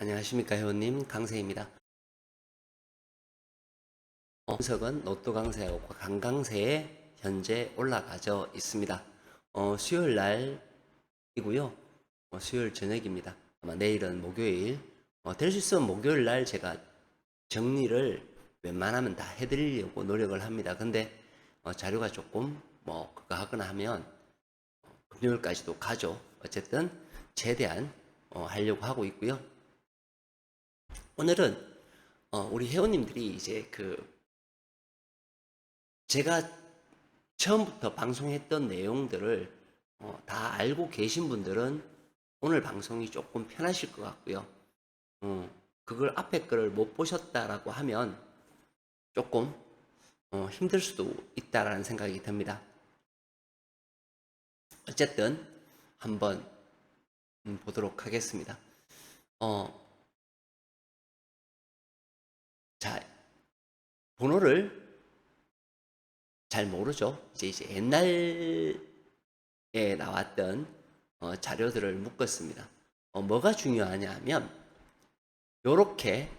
안녕하십니까 회원님 강세입니다. 어, 분석은 로또 강세하고 강강세에 현재 올라가져 있습니다. 어, 수요일 날이고요. 어, 수요일 저녁입니다. 아마 내일은 목요일. 어, 될 수 있으면 목요일 날 제가 정리를 웬만하면 다 해드리려고 노력을 합니다. 근데 어, 자료가 조금 뭐 그거 하거나 하면 어, 금요일까지도 가죠. 어쨌든 최대한 어, 하려고 하고 있고요. 오늘은 어, 우리 회원님들이 이제 그 제가 처음부터 방송했던 내용들을 어, 다 알고 계신 분들은 오늘 방송이 조금 편하실 것 같고요. 어, 그걸 앞에 거를 못 보셨다라고 하면 조금 어, 힘들 수도 있다라는 생각이 듭니다. 어쨌든 한번 음, 보도록 하겠습니다. 어, 자, 번호를 잘 모르죠. 이제 이제 옛날에 나왔던 어, 자료들을 묶었습니다. 어, 뭐가 중요하냐면 요렇게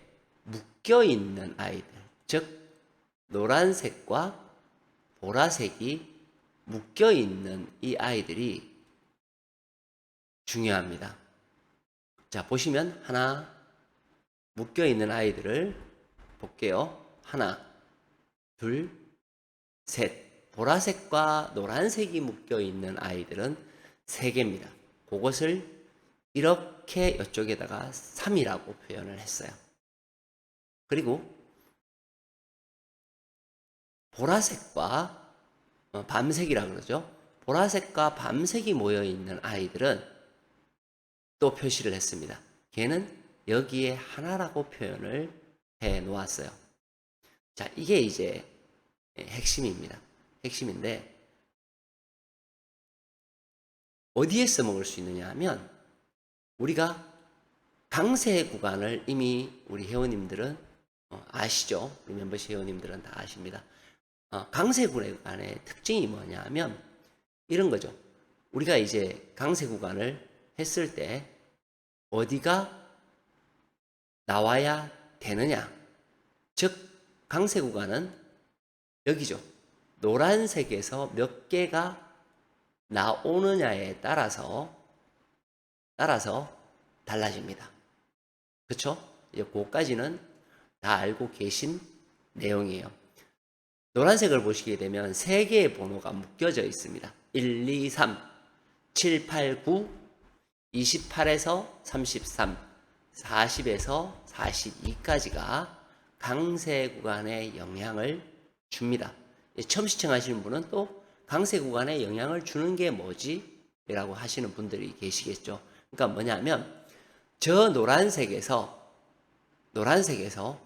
묶여 있는 아이들, 즉 노란색과 보라색이 묶여 있는 이 아이들이 중요합니다. 자, 보시면 하나 묶여 있는 아이들을 볼게요. 하나, 둘, 셋. 보라색과 노란색이 묶여 있는 아이들은 세 개입니다. 그것을 이렇게 이쪽에다가 3이라고 표현을 했어요. 그리고 보라색과 어, 밤색이라 그러죠. 보라색과 밤색이 모여 있는 아이들은 또 표시를 했습니다. 걔는 여기에 하나라고 표현을 해 놓았어요. 자, 이게 이제 핵심입니다. 핵심인데 어디에 써먹을 수 있느냐 하면 우리가 강세 구간을 이미 우리 회원님들은 어, 아시죠? 우리 멤버십 회원님들은 다 아십니다. 어, 강세 구간의 특징이 뭐냐 하면 이런 거죠. 우리가 이제 강세 구간을 했을 때 어디가 나와야 되느냐. 즉, 강세 구간은 여기죠. 노란색에서 몇 개가 나오느냐에 따라서 따라서 달라집니다. 그렇죠? 이제 그까지는 다 알고 계신 내용이에요. 노란색을 보시게 되면 세 개의 번호가 묶여져 있습니다. 1, 2, 3, 7, 8, 9, 28에서 33, 40에서 42까지가 강세 구간에 영향을 줍니다. 처음 시청하시는 분은 또 강세 구간에 영향을 주는 게 뭐지? 라고 하시는 분들이 계시겠죠. 그러니까 뭐냐면 저 노란색에서 노란색에서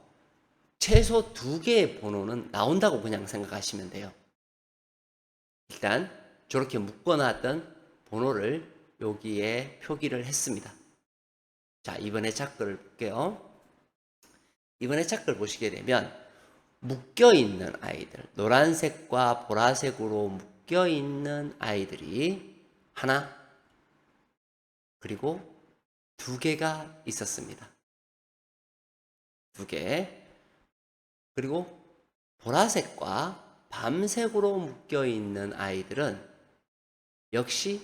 최소 두 개의 번호는 나온다고 그냥 생각하시면 돼요. 일단 저렇게 묶어놨던 번호를 여기에 표기를 했습니다. 자, 이번에 짝글을 볼게요. 이번에 짝글 보시게 되면 묶여 있는 아이들, 노란색과 보라색으로 묶여 있는 아이들이 하나, 그리고 두 개가 있었습니다. 두 개. 그리고 보라색과 밤색으로 묶여 있는 아이들은 역시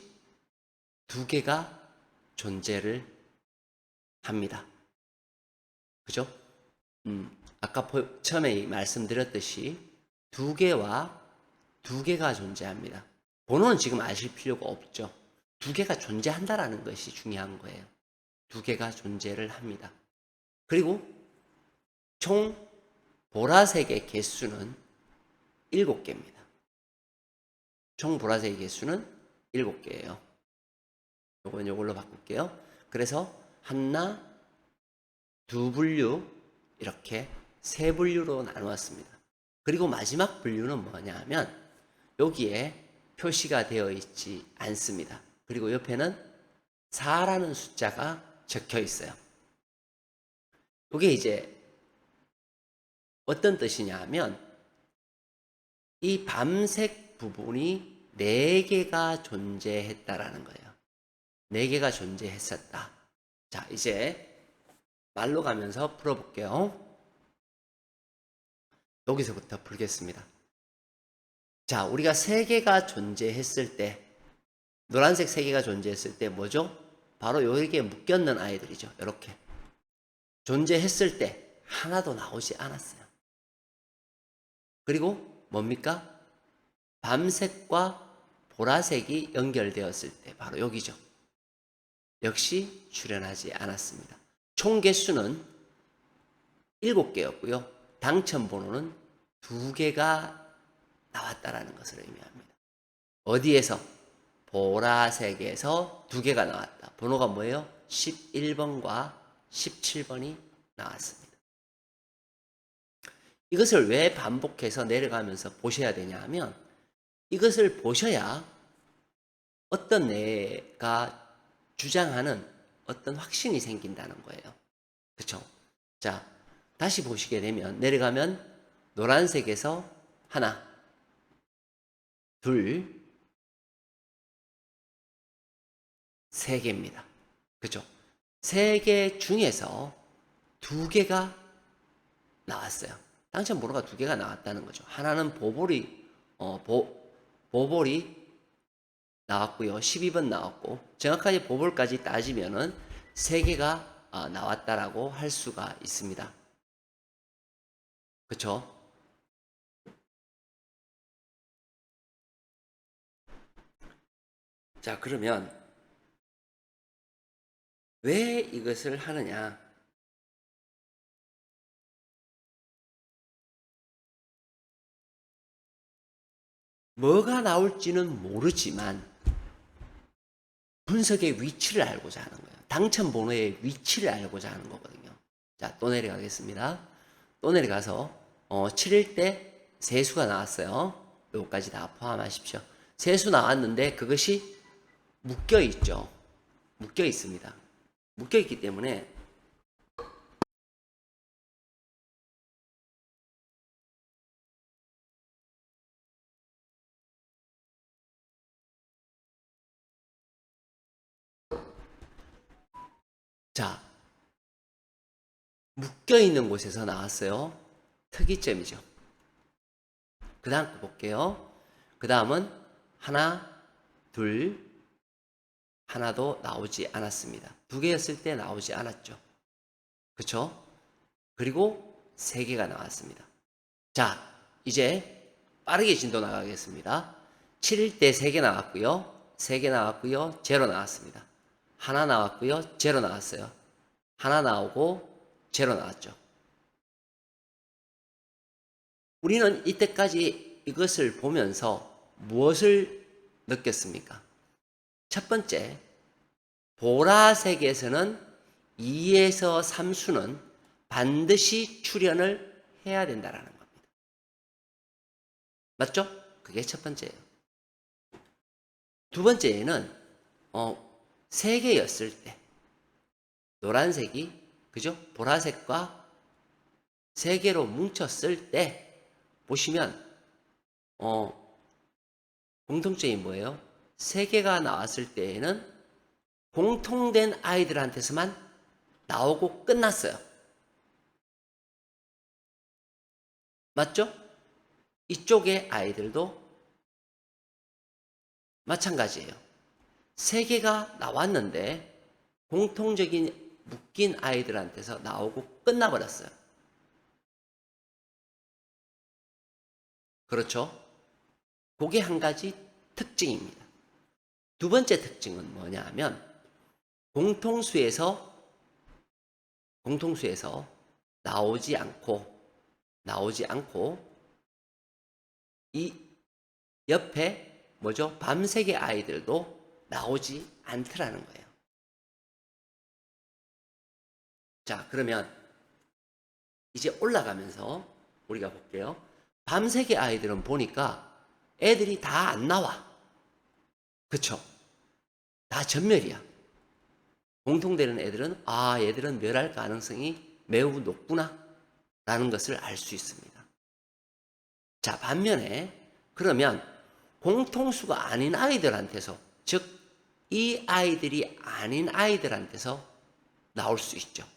두 개가 존재를 합니다. 그죠? 음, 아까 보- 처음에 말씀드렸듯이 두 개와 두 개가 존재합니다. 번호는 지금 아실 필요가 없죠. 두 개가 존재한다라는 것이 중요한 거예요. 두 개가 존재를 합니다. 그리고 총 보라색의 개수는 일곱 개입니다. 총 보라색의 개수는 일곱 개예요. 요건 요걸로 바꿀게요. 그래서 하나, 두 분류, 이렇게 세 분류로 나누었습니다. 그리고 마지막 분류는 뭐냐 하면 여기에 표시가 되어 있지 않습니다. 그리고 옆에는 4라는 숫자가 적혀 있어요. 이게 이제 어떤 뜻이냐 하면 이 밤색 부분이 4개가 존재했다라는 거예요. 4개가 존재했었다. 자, 이제 말로 가면서 풀어볼게요. 여기서부터 풀겠습니다. 자, 우리가 세 개가 존재했을 때, 노란색 세 개가 존재했을 때 뭐죠? 바로 여기에 묶였는 아이들이죠. 이렇게. 존재했을 때 하나도 나오지 않았어요. 그리고 뭡니까? 밤색과 보라색이 연결되었을 때 바로 여기죠. 역시 출연하지 않았습니다. 총 개수는 7개였고요. 당첨 번호는 2개가 나왔다라는 것을 의미합니다. 어디에서? 보라색에서 2개가 나왔다. 번호가 뭐예요? 11번과 17번이 나왔습니다. 이것을 왜 반복해서 내려가면서 보셔야 되냐 하면 이것을 보셔야 어떤 내가 주장하는 어떤 확신이 생긴다는 거예요. 그렇죠? 자, 다시 보시게 되면 내려가면 노란색에서 하나, 둘, 세 개입니다. 그렇죠? 세 개 중에서 두 개가 나왔어요. 당첨 번호가 두 개가 나왔다는 거죠. 하나는 보볼이 어, 보, 보볼이 나왔고요. 12번 나왔고 정확하게 보볼까지 따지면은 세 개가 아, 나왔다라고 할 수가 있습니다. 그렇죠? 자, 그러면 왜 이것을 하느냐? 뭐가 나올지는 모르지만 분석의 위치를 알고자 하는 거예요. 당첨 번호의 위치를 알고자 하는 거거든요. 자, 또 내려가겠습니다. 또 내려가서 어, 7일 때 세수가 나왔어요. 요거까지 다 포함하십시오. 세수 나왔는데 그것이 묶여 있죠. 묶여 있습니다. 묶여 있기 때문에 자, 묶여 있는 곳에서 나왔어요. 특이점이죠. 그 다음 거 볼게요. 그 다음은 하나, 둘, 하나도 나오지 않았습니다. 두 개였을 때 나오지 않았죠. 그쵸? 그리고 세 개가 나왔습니다. 자, 이제 빠르게 진도 나가겠습니다. 7일 때세개 나왔고요. 세개 나왔고요. 제로 나왔습니다. 하나 나왔고요. 제로 나왔어요. 하나 나오고 제로 나왔죠. 우리는 이때까지 이것을 보면서 무엇을 느꼈습니까? 첫 번째, 보라색에서는 2에서 3수는 반드시 출연을 해야 된다는 겁니다. 맞죠? 그게 첫 번째예요. 두 번째는 어, 세 개였을 때 노란색이 그죠? 보라색과 세 개로 뭉쳤을 때 보시면 어 공통점이 뭐예요? 세 개가 나왔을 때에는 공통된 아이들한테서만 나오고 끝났어요. 맞죠? 이쪽의 아이들도 마찬가지예요. 세 개가 나왔는데 공통적인 묶인 아이들한테서 나오고 끝나버렸어요. 그렇죠? 그게 한 가지 특징입니다. 두 번째 특징은 뭐냐 하면 공통수에서 공통수에서 나오지 않고 나오지 않고 이 옆에 뭐죠? 밤색의 아이들도 나오지 않더라는 거예요. 자, 그러면 이제 올라가면서 우리가 볼게요. 밤색의 아이들은 보니까 애들이 다 안 나와. 그쵸? 다 전멸이야. 공통되는 애들은, 아, 얘들은 멸할 가능성이 매우 높구나. 라는 것을 알 수 있습니다. 자, 반면에, 그러면 공통수가 아닌 아이들한테서, 즉, 이 아이들이 아닌 아이들한테서 나올 수 있죠.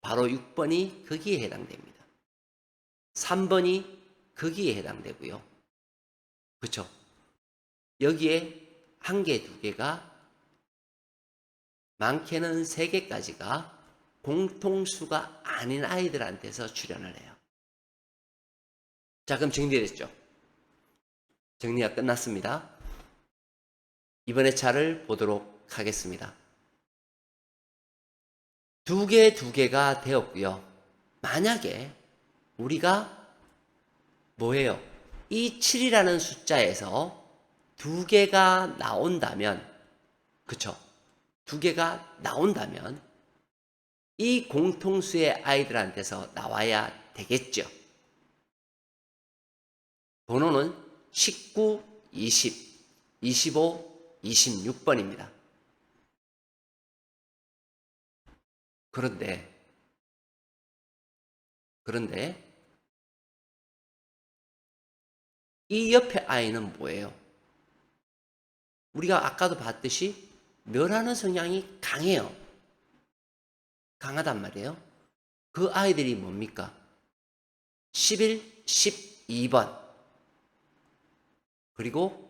바로 6번이 거기에 해당됩니다. 3번이 거기에 해당되고요. 그렇죠? 여기에 한 개, 두 개가 많게는 세 개까지가 공통수가 아닌 아이들한테서 출연을 해요. 자, 그럼 정리됐죠? 정리가 끝났습니다. 이번에 차를 보도록 하겠습니다. 두 개, 두 개가 되었고요. 만약에 우리가 뭐예요? 이 7이라는 숫자에서 두 개가 나온다면, 그쵸? 두 개가 나온다면, 이 공통수의 아이들한테서 나와야 되겠죠. 번호는 19, 20, 25, 26번입니다. 그런데, 그런데, 이 옆에 아이는 뭐예요? 우리가 아까도 봤듯이 멸하는 성향이 강해요. 강하단 말이에요. 그 아이들이 뭡니까? 11, 12번. 그리고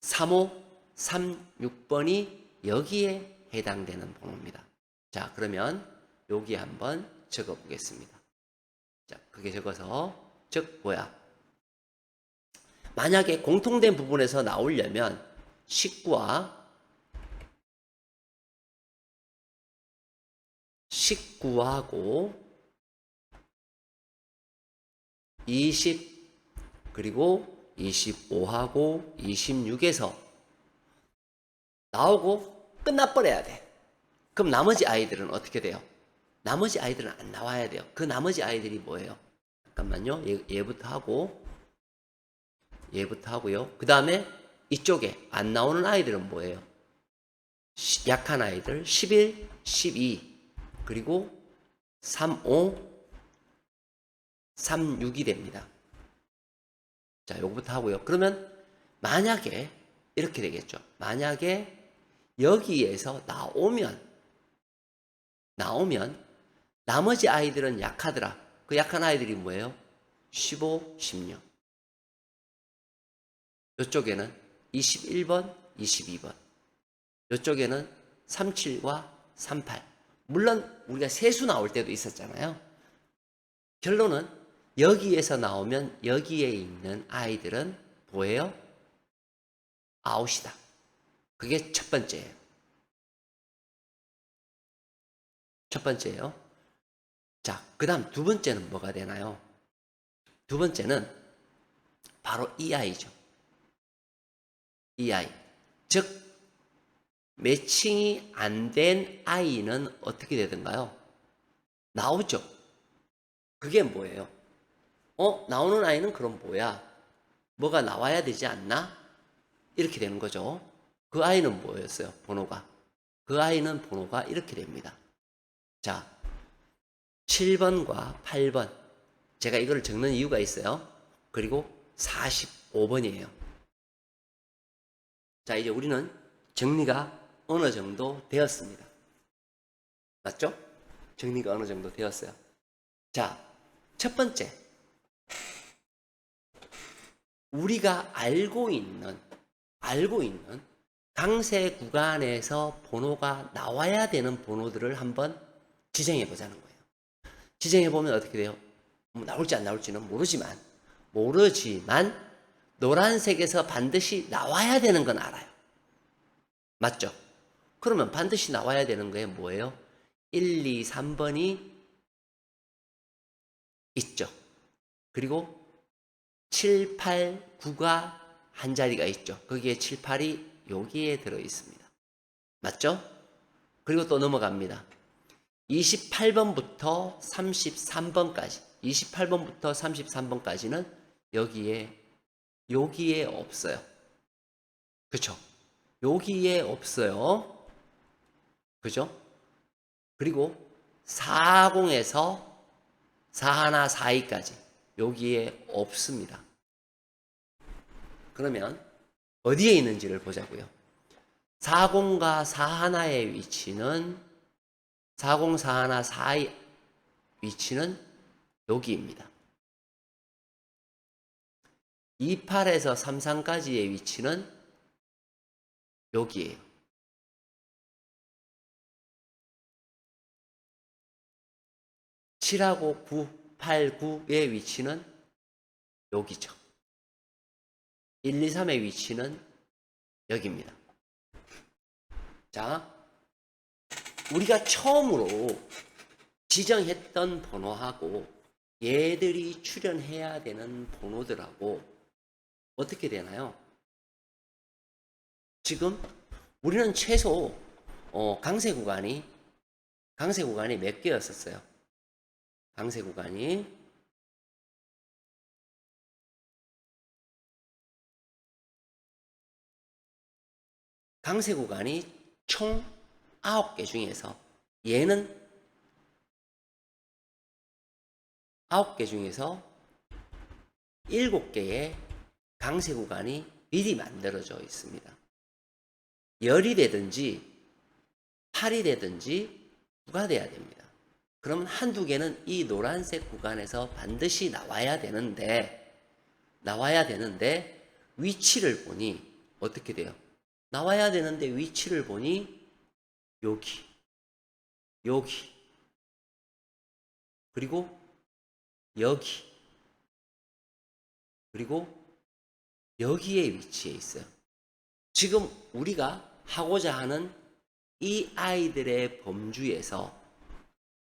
35, 36번이 여기에 해당되는 번호입니다. 자, 그러면 여기 한번 적어 보겠습니다. 자, 그게 적어서 즉 뭐야? 만약에 공통된 부분에서 나오려면 19와 19하고 20 그리고 25하고 26에서 나오고 끝나버려야 돼. 그럼 나머지 아이들은 어떻게 돼요? 나머지 아이들은 안 나와야 돼요. 그 나머지 아이들이 뭐예요? 잠깐만요. 얘, 얘부터 하고 얘부터 하고요. 그 다음에 이쪽에 안 나오는 아이들은 뭐예요? 시- 약한 아이들 11, 12 그리고 35, 36이 됩니다. 자, 요거부터 하고요. 그러면 만약에 이렇게 되겠죠. 만약에 여기에서 나오면 나오면 나머지 아이들은 약하더라. 그 약한 아이들이 뭐예요? 15, 16. 이쪽에는 21번, 22번. 이쪽에는 37과 38. 물론 우리가 세수 나올 때도 있었잖아요. 결론은 여기에서 나오면 여기에 있는 아이들은 뭐예요? 아웃이다. 그게 첫 번째예요. 첫 번째예요. 자, 그 다음 두 번째는 뭐가 되나요? 두 번째는 바로 이 아이죠. 이 아이. 즉, 매칭이 안 된 아이는 어떻게 되던가요? 나오죠. 그게 뭐예요? 어, 나오는 아이는 그럼 뭐야? 뭐가 나와야 되지 않나? 이렇게 되는 거죠. 그 아이는 뭐였어요? 번호가. 그 아이는 번호가 이렇게 됩니다. 자, 7번과 8번. 제가 이걸 적는 이유가 있어요. 그리고 45번이에요. 자, 이제 우리는 정리가 어느 정도 되었습니다. 맞죠? 정리가 어느 정도 되었어요. 자, 첫 번째. 우리가 알고 있는, 알고 있는 강세 구간에서 번호가 나와야 되는 번호들을 한번 지정해 보자는 거예요. 지정해 보면 어떻게 돼요? 뭐 나올지 안 나올지는 모르지만, 모르지만, 노란색에서 반드시 나와야 되는 건 알아요. 맞죠? 그러면 반드시 나와야 되는 거에 뭐예요? 1, 2, 3번이 있죠. 그리고 7, 8, 9가 한 자리가 있죠. 거기에 7, 8이 여기에 들어 있습니다. 맞죠? 그리고 또 넘어갑니다. 28번부터 33번까지, 28번부터 33번까지는 여기에, 여기에 없어요. 그쵸? 여기에 없어요. 그죠? 그리고 40에서 41, 42까지 여기에 없습니다. 그러면 어디에 있는지를 보자고요. 40과 41의 위치는 4041 4의 위치는 여기입니다. 28에서 33까지의 위치는 여기에요. 칠하고 9, 8, 9의 위치는 여기죠. 1, 2, 3의 위치는 여기입니다. 자, 우리가 처음으로 지정했던 번호하고 얘들이 출연해야 되는 번호들하고 어떻게 되나요? 지금 우리는 최소 어, 강세 구간이 강세 구간이 몇 개였었어요? 강세 구간이 강세 구간이 총 9개 중에서 얘는 9개 중에서 7개의 강세 구간이 미리 만들어져 있습니다. 열이 되든지 팔이 되든지 누가 돼야 됩니다. 그러면 한두 개는 이 노란색 구간에서 반드시 나와야 되는데 나와야 되는데 위치를 보니 어떻게 돼요? 나와야 되는데 위치를 보니 여기 여기 그리고 여기 그리고 여기에 위치해 있어요. 지금 우리가 하고자 하는 이 아이들의 범주에서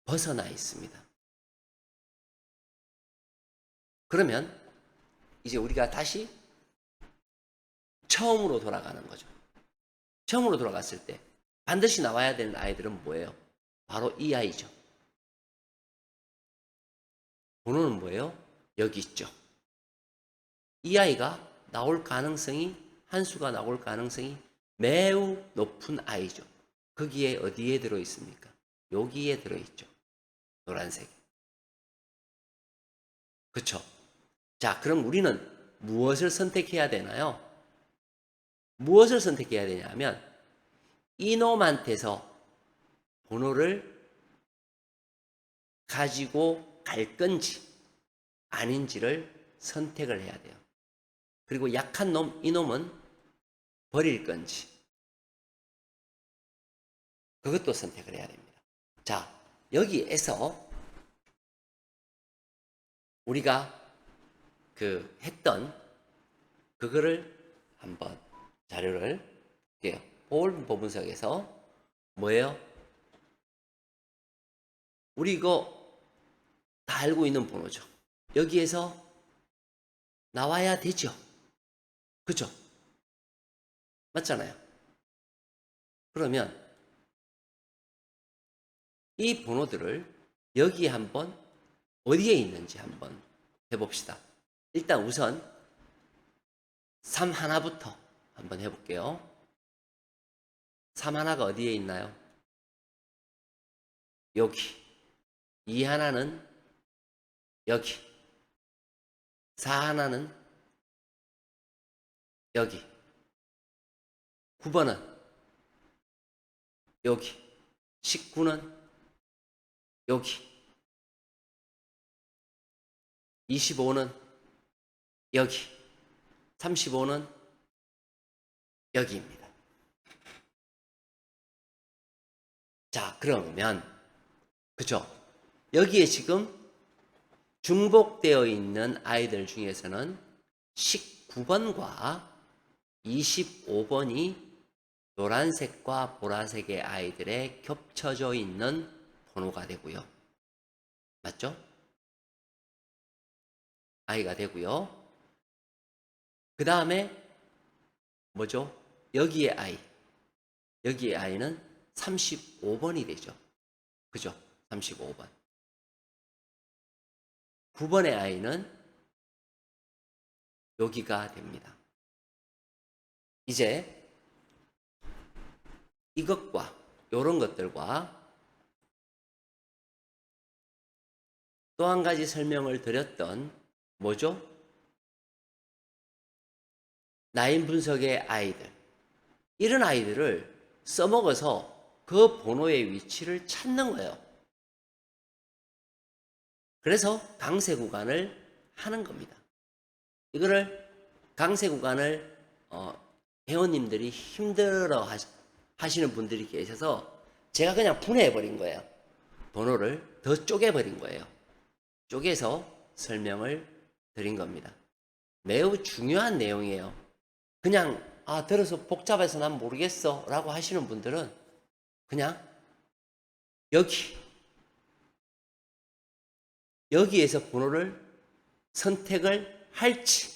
벗어나 있습니다. 그러면 이제 우리가 다시 처음으로 돌아가는 거죠. 처음으로 돌아갔을 때 반드시 나와야 되는 아이들은 뭐예요? 바로 이 아이죠. 번호는 뭐예요? 여기 있죠. 이 아이가 나올 가능성이 한 수가 나올 가능성이 매우 높은 아이죠. 거기에 어디에 들어 있습니까? 여기에 들어 있죠. 노란색. 그렇죠? 자, 그럼 우리는 무엇을 선택해야 되나요? 무엇을 선택해야 되냐면 이놈한테서 번호를 가지고 갈 건지 아닌지를 선택을 해야 돼요. 그리고 약한 놈, 이놈은 버릴 건지 그것도 선택을 해야 됩니다. 자, 여기에서 우리가 그 했던 그거를 한번 자료를 볼게요. 보험 분석에서 뭐예요? 우리 이거 다 알고 있는 번호죠. 여기에서 나와야 되죠. 그죠? 맞잖아요. 그러면 이 번호들을 여기에 한번 어디에 있는지 한번 해봅시다. 일단 우선 3 하나부터 한번 해볼게요. 3 하나가 어디에 있나요? 여기. 2 하나는 여기. 4 하나는 여기. 9번은 여기. 19는 여기. 25는 여기. 35는 여기입니다. 자, 그러면, 그죠? 여기에 지금 중복되어 있는 아이들 중에서는 19번과 25번이 노란색과 보라색의 아이들의 겹쳐져 있는 번호가 되고요. 맞죠? 아이가 되고요. 그 다음에 뭐죠? 여기에 아이. 여기에 아이는 35번이 되죠. 그죠? 35번. 9번의 아이는 여기가 됩니다. 이제 이것과 이런 것들과 또 한 가지 설명을 드렸던 뭐죠? 나인 분석의 아이들. 이런 아이들을 써먹어서 그 번호의 위치를 찾는 거예요. 그래서 강세 구간을 하는 겁니다. 이거를 강세 구간을 어, 회원님들이 힘들어 하시, 하시는 분들이 계셔서 제가 그냥 분해해 버린 거예요. 번호를 더 쪼개 버린 거예요. 쪼개서 설명을 드린 겁니다. 매우 중요한 내용이에요. 그냥 아 들어서 복잡해서 난 모르겠어 라고 하시는 분들은 그냥 여기 여기에서 번호를 선택을 할지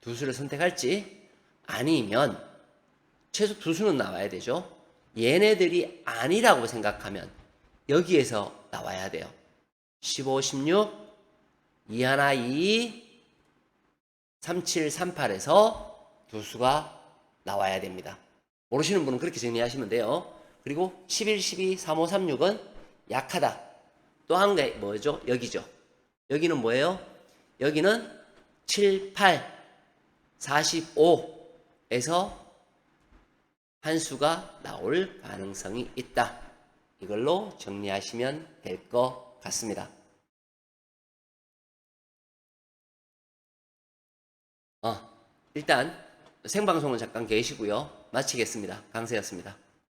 두 수를 선택할지 아니면 최소 두 수는 나와야 되죠. 얘네들이 아니라고 생각하면 여기에서 나와야 돼요. 15, 16, 2 하나 2, 37, 38에서 두 수가 나와야 됩니다. 모르시는 분은 그렇게 정리하시면 돼요. 그리고 11, 12, 35, 36은 약하다. 또한게 뭐죠? 여기죠. 여기는 뭐예요? 여기는 7, 8, 45에서 한 수가 나올 가능성이 있다. 이걸로 정리하시면 될 것 같습니다. 어, 일단 생방송은 잠깐 계시고요. 마치겠습니다. 강세였습니다.